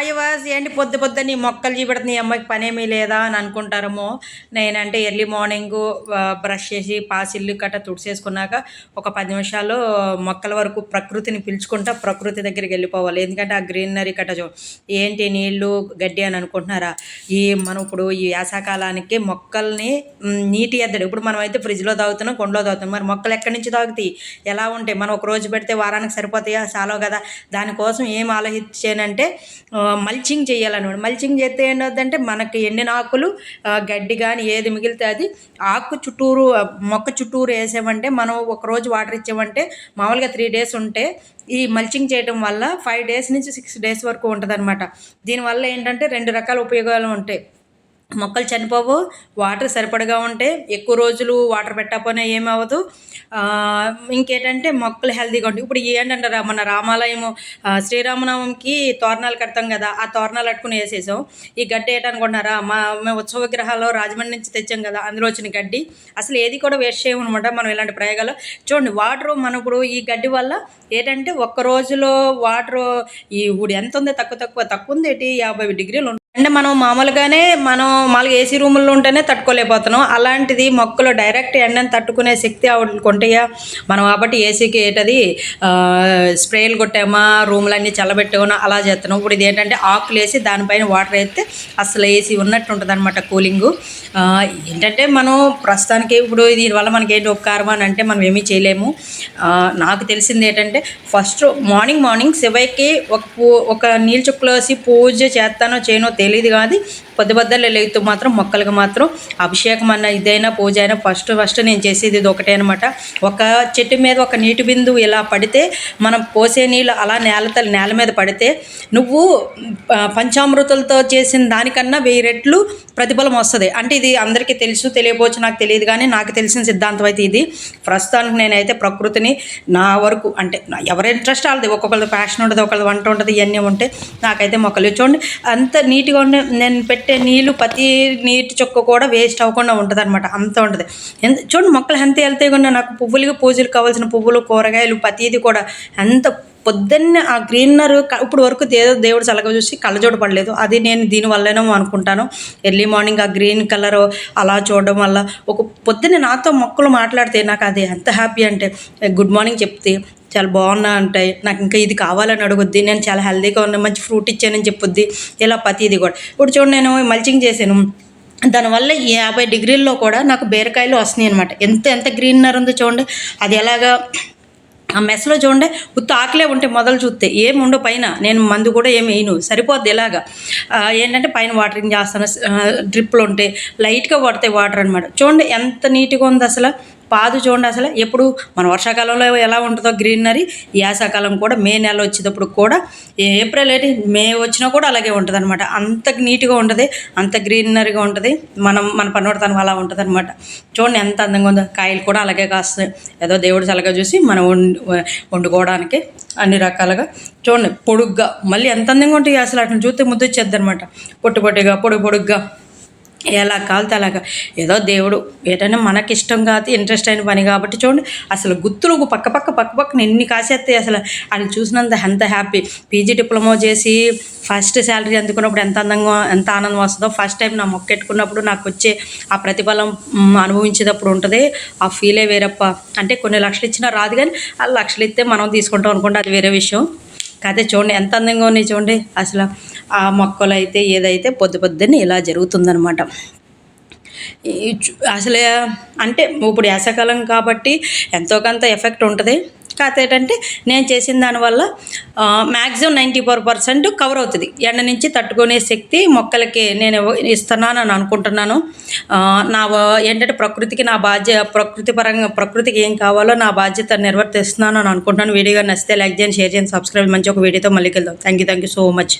అయ్యో ఏంటి పొద్దు పొద్దున్నీ మొక్కలు చూపెడుతుంది ఈ అమ్మాయికి పనేమీ లేదా అని అనుకుంటారేమో. నేనంటే ఎర్లీ మార్నింగ్ బ్రష్ చేసి పాసిల్లు కట్ట తుడిచేసుకున్నాక ఒక పది నిమిషాలు మొక్కల వరకు ప్రకృతిని పిలుచుకుంటా ప్రకృతి దగ్గరికి వెళ్ళిపోవాలి. ఎందుకంటే ఆ గ్రీనరీ కట్ట చూ ఏంటి నీళ్ళు గడ్డి అని అనుకుంటున్నారా? ఈ మనం ఇప్పుడు ఈ వేసాకాలానికి మొక్కల్ని నీటి ఎద్దడు. ఇప్పుడు మనం అయితే ఫ్రిడ్జ్లో తాగుతున్నాం కొండలో తాగుతున్నాం. మరి మొక్కలు ఎక్కడి నుంచి తాగుతాయి? ఎలా ఉంటాయి? మనం ఒక రోజు పెడితే వారానికి సరిపోతాయా? చాలా కదా. దానికోసం ఏం ఆలోచించానంటే మల్చింగ్ చేయాలన్నమాట. మల్చింగ్ చేస్తే ఏంటంటే మనకి ఎండిన ఆకులు గడ్డి కానీ ఏది మిగిలితే అది ఆకు చుట్టూరు మొక్క చుట్టూరు వేసామంటే మనం ఒక రోజు వాటర్ ఇచ్చామంటే మామూలుగా త్రీ డేస్ ఉంటే ఈ మల్చింగ్ చేయడం వల్ల ఫైవ్ డేస్ నుంచి సిక్స్ డేస్ వరకు ఉంటుంది అనమాట దీనివల్ల ఏంటంటే రెండు రకాల ఉపయోగాలు ఉంటాయి. మొక్కలు చనిపోవు వాటర్ సరిపడగా ఉంటే ఎక్కువ రోజులు వాటర్ పెట్టకపోయినా ఏమవ్వదు. ఇంకేంటంటే మొక్కలు హెల్తీగా ఉంటాయి ఇప్పుడు ఏంటంటే రా- మన రామాలయము శ్రీరామనవమికి తోరణాలు కడతాం కదా ఆ తోరణాలు కట్టుకుని వేసేసాం. ఈ గడ్డి ఏంటనుకుంటున్నారా? మా మేము ఉత్సవ విగ్రహాలు రాజమండ్రి నుంచి తెచ్చాం కదా అందులో వచ్చిన గడ్డి. అసలు ఏది కూడా వేస్ట్ చేయమనమాట మనం ఇలాంటి ప్రయోగాలు చూడండి వాటర్ మనం ఇప్పుడు ఈ గడ్డి వల్ల ఏంటంటే ఒక్క రోజులో వాటర్ ఈ ఇప్పుడు ఎంత ఉంది? తక్కువ తక్కువ తక్కువ ఉంది ఏంటి? యాభై డిగ్రీలు అంటే మనం మామూలుగానే మనం మామూలుగా ఏసీ రూముల్లో ఉంటేనే తట్టుకోలేకపోతున్నాం. అలాంటిది మొక్కలు డైరెక్ట్ ఎండని తట్టుకునే శక్తి ఆవిడకి ఉంటాయా మనం కాబట్టి ఏసీకి ఏంటది స్ప్రేలు కొట్టామా రూములన్నీ చల్లబెట్టామా అలా చేస్తున్నాం. ఇప్పుడు ఇది ఏంటంటే ఆకులు వేసి దానిపైన వాటర్ వేస్తే అసలు ఏసీ ఉన్నట్టు ఉంటుంది అనమాట కూలింగు ఏంటంటే మనం ప్రస్తుతానికి ఇప్పుడు దీనివల్ల మనకి ఏంటి ఉపకారం అని అంటే మనం ఏమీ చేయలేము. నాకు తెలిసింది ఏంటంటే ఫస్ట్ మార్నింగ్ మార్నింగ్ శివయ్యకి ఒక పూ ఒక నీళ్ళు చుక్కలు వేసి పూజ చేస్తానో చేయనో తెలియదు కానీ పొద్దు పొద్దున్న లేకపోతే మాత్రం మొక్కలకు మాత్రం అభిషేకం అన్న ఇదైనా పూజ అయినా ఫస్ట్ ఫస్ట్ నేను చేసేది ఇది ఒకటే అనమాట ఒక చెట్టు మీద ఒక నీటి బిందువు ఇలా పడితే మనం పోసే నీళ్ళు అలా నేల నేల మీద పడితే నువ్వు పంచామృతులతో చేసిన దానికన్నా వెయ్యి రెట్లు ప్రతిఫలం వస్తుంది. అంటే ఇది అందరికీ తెలుసు తెలియకపోవచ్చు నాకు తెలియదు కానీ నాకు తెలిసిన సిద్ధాంతం అయితే ఇది. ప్రస్తుతానికి నేనైతే ప్రకృతిని నా వరకు అంటే ఎవరి ఇంట్రెస్ట్ వాళ్ళది. ఒక్కొక్కరిది ప్యాషన్ ఉంటుంది ఒకరిది వంట ఉంటుంది ఇవన్నీ ఉంటాయి నాకైతే మొక్కలు. చూడండి అంత నీట్గా ఉండే నేను పెట్టే నీళ్ళు ప్రతి నీటి చుక్క కూడా వేస్ట్ అవ్వకుండా ఉంటుంది అనమాట అంత ఉంటుంది. ఎంత చూడండి మొక్కలు ఎంత వెళ్తాయి కూడా నాకు పువ్వులకి పూజలు కావాల్సిన పువ్వులు కూరగాయలు ప్రతిది కూడా ఎంత పొద్దున్నే ఆ గ్రీనర్ ఇప్పుడు వరకు ఏదో దేవుడు చల్లగా చూసి కళ్ళజోడు పడలేదు. అది నేను దీనివల్లనేమో అనుకుంటాను. ఎర్లీ మార్నింగ్ ఆ గ్రీన్ కలర్ అలా చూడడం వల్ల ఒక పొద్దున్నే నాతో మొక్కలు మాట్లాడితే నాకు అది ఎంత హ్యాపీ అంటే గుడ్ మార్నింగ్ చెప్తే చాలా బాగున్నా అంటాయి నాకు ఇంకా ఇది కావాలని అడుగుద్ది నేను చాలా హెల్తీగా ఉన్నా మంచి ఫ్రూట్ ఇచ్చానని చెప్పుద్ది ఇలా ప్రతిది కూడా. ఇప్పుడు చూడండి నేను మల్చింగ్ చేశాను. దానివల్ల ఈ యాభై డిగ్రీల్లో కూడా నాకు బీరకాయలు వస్తున్నాయి అనమాట ఎంత ఎంత గ్రీన్నర్ ఉందో చూడండి. అది ఎలాగా ఆ మెస్లో చూడండి ఉత్త ఆకలే ఉంటే మొదలు చూస్తే. ఏమి ఉండవు పైన. నేను మందు కూడా ఏమి వేయను. సరిపోద్ది ఇలాగా. ఏంటంటే పైన వాటరింగ్ చేస్తాను. డ్రిప్లు ఉంటాయి. లైట్గా పడతాయి వాటర్ అనమాట చూడండి ఎంత నీట్గా ఉంది అసలు. పాదు చూడండి అసలు. ఎప్పుడు మన వర్షాకాలంలో ఎలా ఉంటుందో గ్రీనరీ యాసకాలం కూడా మే నెల వచ్చేటప్పుడు కూడా ఏప్రిల్ ఏంటి మే వచ్చినా కూడా అలాగే ఉంటుంది అనమాట అంత నీట్గా ఉంటుంది అంత గ్రీనరీగా ఉంటుంది మనం మన పనోడతనం అలా ఉంటుంది అనమాట చూడండి ఎంత అందంగా ఉందో. కాయలు కూడా అలాగే కాస్తాయి. ఏదో దేవుడు చల్లగా చూసి మనం వండుకోవడానికి అన్ని రకాలుగా. చూడండి పొడుగ్గా మళ్ళీ ఎంత అందంగా ఉంటాయి అసలు అట్లా చూస్తే ముద్దు వచ్చేద్ది అనమాట పొట్టు పొట్టిగా పొడుగు పొడుగ్గా. ఎలా కావాలితే అలాగా. ఏదో దేవుడు ఏదైనా మనకి ఇష్టం కాదు ఇంట్రెస్ట్ అయిన పని కాబట్టి చూడండి అసలు గుత్తులు ఒక పక్క పక్క పక్క పక్కన ఎన్ని కాసేస్తాయి అసలు. అది చూసినంత ఎంత హ్యాపీ పీజీ డిప్లొమా చేసి ఫస్ట్ శాలరీ అందుకున్నప్పుడు ఎంత అందంగా ఎంత ఆనందం వస్తుందో ఫస్ట్ టైం నా మొక్కెట్టుకున్నప్పుడు నాకు వచ్చే ఆ ప్రతిఫలం అనుభవించేటప్పుడు ఉంటుంది. ఆ ఫీలే వేరప్ప. అంటే కొన్ని లక్షలు ఇచ్చినా రాదు కానీ ఆ లక్షలు ఇస్తే మనం తీసుకుంటాం అనుకుంటే అది వేరే విషయం. కాకపోతే చూడండి ఎంత అందంగా ఉన్నాయి చూడండి అసలు. ఆ మొక్కలు అయితే ఏదైతే పొద్దు పొద్దున్నే ఇలా జరుగుతుందనమాట అసలే అంటే ఇప్పుడు వేసవకాలం కాబట్టి ఎంతో కొంత ఎఫెక్ట్ ఉంటుంది. కాకపోతే ఏంటంటే నేను చేసిన దానివల్ల maximum ninety four percent cover అవుతుంది. ఎండ నుంచి తట్టుకునే శక్తి మొక్కలకి నేను ఇస్తున్నానని ఇస్తున్నాను అని అనుకుంటున్నాను నా ఏంటంటే ప్రకృతికి నా బాధ్యత ప్రకృతి పరంగా ప్రకృతికి ఏం కావాలో నా బాధ్యత నిర్వర్తిస్తున్నాను అని అనుకుంటున్నాను. వీడియో నచ్చితే లైక్ చేయండి షేర్ చేయండి సబ్స్క్రైబ్. మంచి ఒక వీడియోతో మళ్ళీ వెళ్దాం thank you thank you so much.